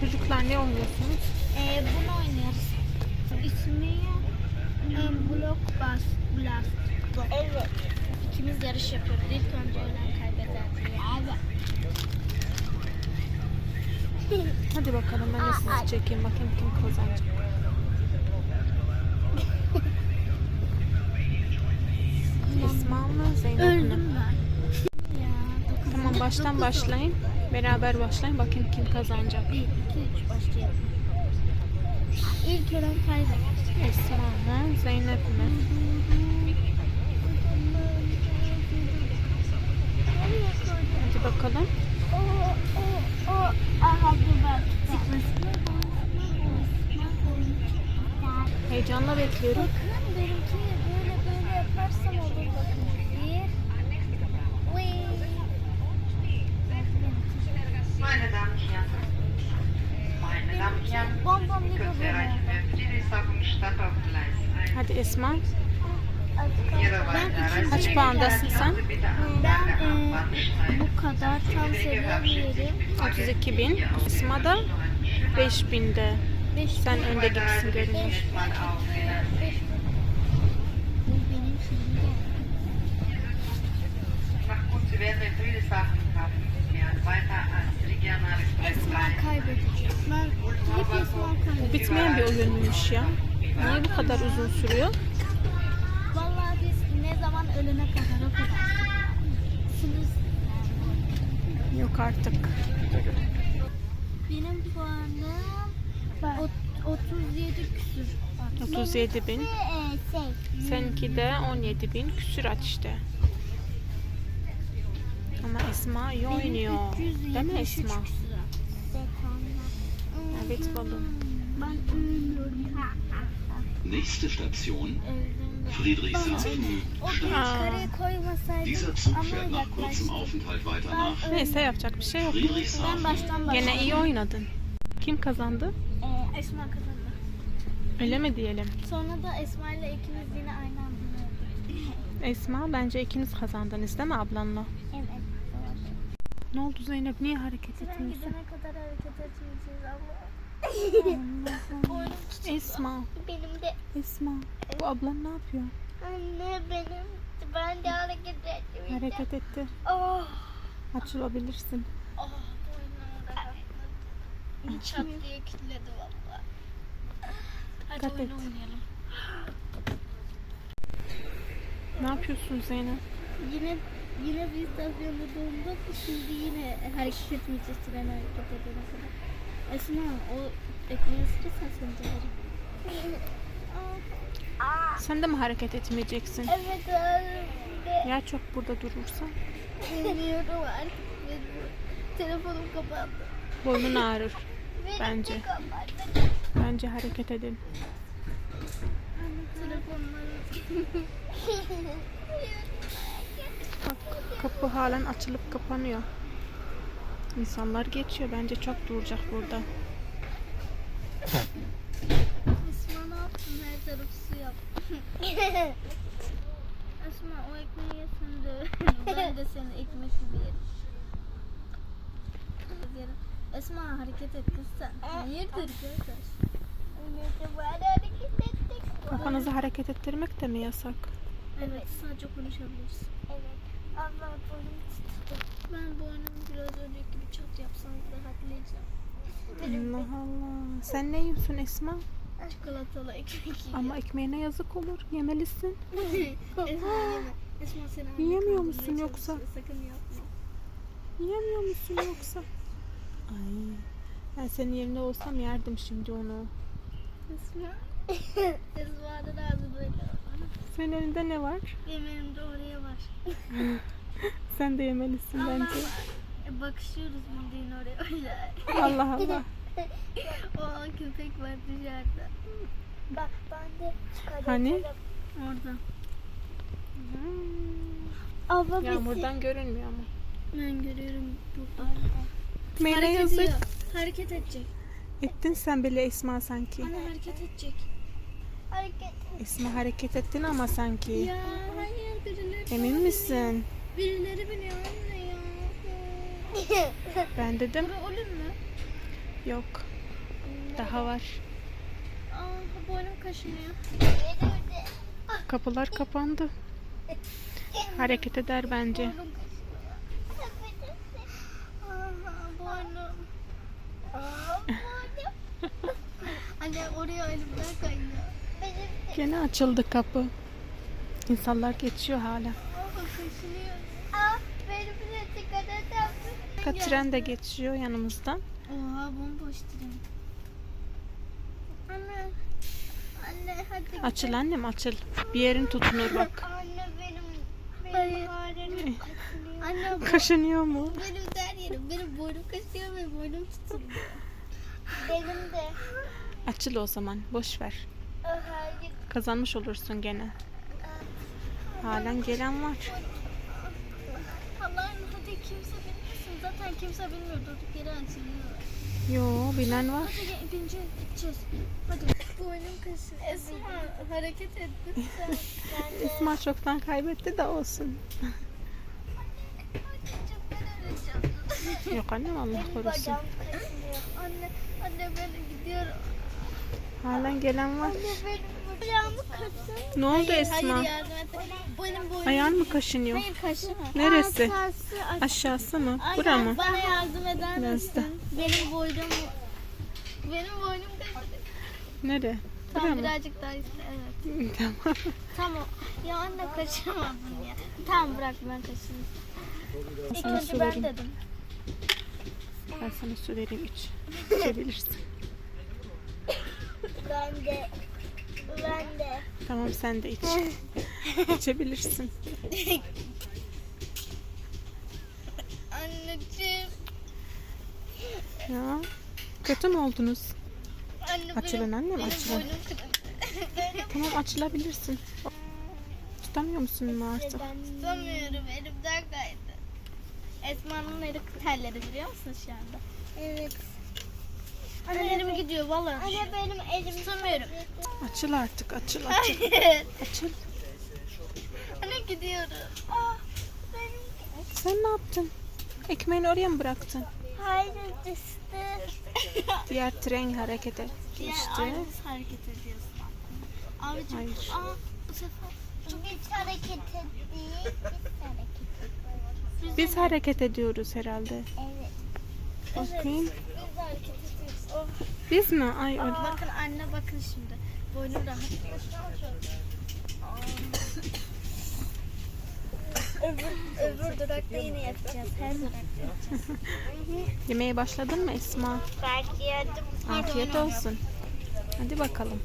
Çocuklar ne oynuyorsunuz? Ee, bunu oynuyoruz. İsmi e, Block Bus Blast. Evet. İkimiz yarış yapıyoruz. İlk önce ölen kaybeder diye. Hadi bakalım ben de sizi çekeyim bakayım kim kazanacak. Esma mı Zeynep mi? Öldüm ben. Tamam baştan başlayın. Beraber başlayın bakayım kim kazanacak. 1, 2, 3 başlayalım. İlk ölen kaybeder. Esma mı Zeynep mi? Hadi bakalım. O, o, o. Aha dur ben. Heyecanla bekliyorum. Bakın benimki Hadi Esma. Kaç puandasın sen? Ben e, bu kadar tam söyleyebilirim. 32 bin. Esma da 5 binde. Sen önde gibisin görünüyor. Esma kaybedecek. Ben Bu bitmeyen bir oyunmuş ya. Niye bu kadar uzun sürüyor? Vallahi biz ne zaman ölene kadar o kadar. Yok artık. Benim puanım ot- 37 küsür. 37 bin. E, şey. Seninki de 17 bin küsür at işte. Ama Esma iyi oynuyor. Değil mi Esma? Evet balım. Ben ölmüyorum. Nächste Station Öldüm. Friedrichshafen. Dieser Zug ama fährt nach kurzem. Aufenthalt weiter nach Neyse yapacak bir şey yok. Ben Friedrichshafen. baştan başladım. Gene iyi oynadın. Kim kazandı? Ee, Esma kazandı. Öyle mi diyelim? Sonra da Esma ile ikimiz yine aynı anda. Esma bence ikiniz kazandınız değil mi ablanla? Evet. Ne oldu Zeynep? Niye hareket Tren etmiyorsun? gidene kadar hareket edeceğiz ama. Esma, Benim de Esma. Bu ablan ne yapıyor? anne benim ben de hareket ettim. Hareket etti. Oh. Açılabilirsin. Oh boynum da rahatladı. Çat diye kilitledi valla. Hadi Dikkat oyun et. oynayalım. Ne yapıyorsun Zeynep? Yine yine bir istasyonda donduk. Şimdi yine hareket etmeyeceğiz tren hareket edene kadar. Esma o ekmeği ısırırsan seni döverim. Sen de mi hareket etmeyeceksin? Evet abi. Ya çok burada durursan Bilmiyorum artık. Telefonum kapandı. boynun ağrır. Bence. Bence hareket edin. Bak kapı halen açılıp kapanıyor. İnsanlar geçiyor. Bence çok duracak burada. Esma ne yaptın? Her tarafı su yap. Esma o ekmeği yesen de ben de senin ekmek gibi yerim. Esma hareket et kız sen. Hayırdır ettik. Kafanızı hareket ettirmek de mi yasak? Evet sadece konuşabilirsin. Allah boynum tuttu. Ben boynumu biraz önceki gibi çat yapsam rahatlayacağım. Allah Allah. Sen ne yiyorsun Esma? Çikolatalı ekmek yiyeceğim. Ama ekmeğine yazık olur. Yemelisin. Esma yeme. Esma sen Yiyemiyor musun yoksa? Sakın yapma. Yiyemiyor musun yoksa? Ay. Ben senin yerinde olsam yerdim şimdi onu. Esma. Ağzı böyle. Senin elinde ne var? Benim de oraya var. Sen de yemelisin bence. E, bakışıyoruz bildiğin oraya öyle. Allah Allah. o an köpek var dışarıda. Bak ben de Hani? Orada. Hmm. Abla Yağmurdan görünmüyor ama. Ben görüyorum buradan. Ekmeğine Hareket yazık. ediyor. Hareket edecek. Ettin sen bile Esma sanki. Anne hareket edecek. Hareket. Esma hareket ettin ama sanki. Ya hayır birileri Emin misin? Birileri biniyor anne ya. Ben dedim. Bura olur mu? Yok. Daha var. Aa boynum kaşınıyor. Kapılar kapandı. Hareket eder bence. Anne oraya elimden kayıyor. Gene açıldı kapı. İnsanlar geçiyor hala. Kaşınıyor. Fakat tren de geçiyor yanımızdan. Oha bomboş tren. Anne. Anne hadi. Açıl annem açıl. Bir yerin tutunur bak. Anne benim benim halim Anne bu Kaşınıyor mu? benim der yerim. Benim boynum kaşıyor ve boynum tutuluyor. Benim de. Açıl o zaman. Boş ver. Kazanmış olursun gene. Halen gelen var. Allah'ım hadi kimse bilmesin. Zaten kimse bilmiyor. Durduk yere açılıyor. Yo bilen var. Hadi bineceğiz gideceğiz. Hadi. Boynum kaşıyor. Esma hareket ettin sen. İsmail çoktan kaybetti de olsun. Yok annem Allah korusun. kaşınıyor. Anne, anne ben gidiyorum. Halen gelen var. Ayağımı kaşın. Ne oldu Esma? Hayır yardım et. Benim boynum. Ayağın mı kaşınıyor? Hayır kaşıma. Neresi? Aşağısı, aş- Aşağısı mı? Aynen, Bura mı? Bana yardım eder Biraz misin? Benim boynum benim boynum kaşınıyor. Nere? Bura Tamam mı? birazcık daha iste. Evet. Tamam. Tamam. Ya anne kaçırmadın ya. Tamam bırak ben kaçırayım. İlk önce ben dedim. Ben sana su vereyim iç. İçebilirsin. Ben de. Ben de. Tamam sen de iç. İçebilirsin. Anneciğim. Ya. Kötü mü oldunuz? Anne Açılın benim, annem, açılın. Tamam açılabilirsin. Tutamıyor musun Mars'ı? tutamıyorum. Elimden kaydı. Esma'nın eli terleri biliyor musun şu anda? Evet. Anne elim gidiyor vallahi. Anne benim elim tutamıyorum. Açıl artık açıl açıl. Hayır. Açıl. Anne gidiyorum. Ah, benim Sen ne yaptın? Ekmeğini oraya mı bıraktın? Hayır düştü. Diğer tren hareket Ya etmişti. aynı hareket ediyorsun. Abicim Hayır. aa bu sefer biz hareket ettik. Biz hareket Biz hareket ediyoruz herhalde. Evet. Bakayım. Biz hareket ediyoruz. Oh. Biz mi? Ay öyle. Bakın anne bakın şimdi. Boynum rahat. öbür, öbür durakta yine yapacağız. Her durakta yapacağız. Yemeğe başladın mı Esma? Belki yardım Afiyet olsun. Hadi bakalım.